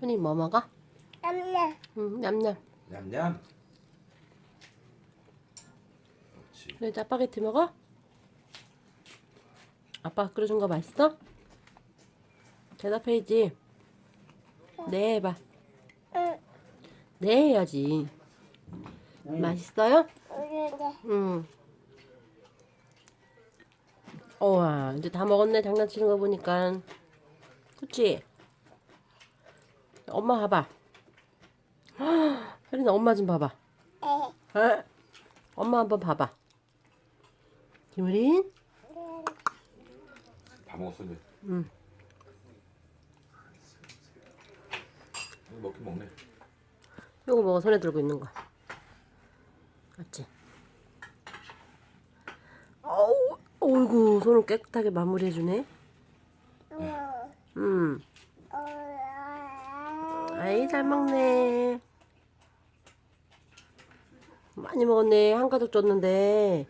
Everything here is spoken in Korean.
흔히 뭐 먹어? 엄마. 응, 냠냠. 냠냠. 그렇지. 그래, 짜파게티 먹어? 아빠 끓여준 거 맛있어? 대답해야지. 네, 해봐. 응. 네, 해야지. 맛있어요? 우유네. 응. 우와, 이제 다 먹었네, 장난치는 거 보니까. 그치? 엄마 봐봐. 혜린아, 엄마 좀 봐봐. 에. 에? 엄마 한번 봐봐. 김우린? 다 먹었어 이제. 응. 먹긴 먹네. 요거 먹어, 손에 들고 있는 거. 맞지? 어우, 어이구, 손을 깨끗하게 마무리해주네. 응. 음. 어. 아이 잘 먹네. 많이 먹었네. 한 가득 줬는데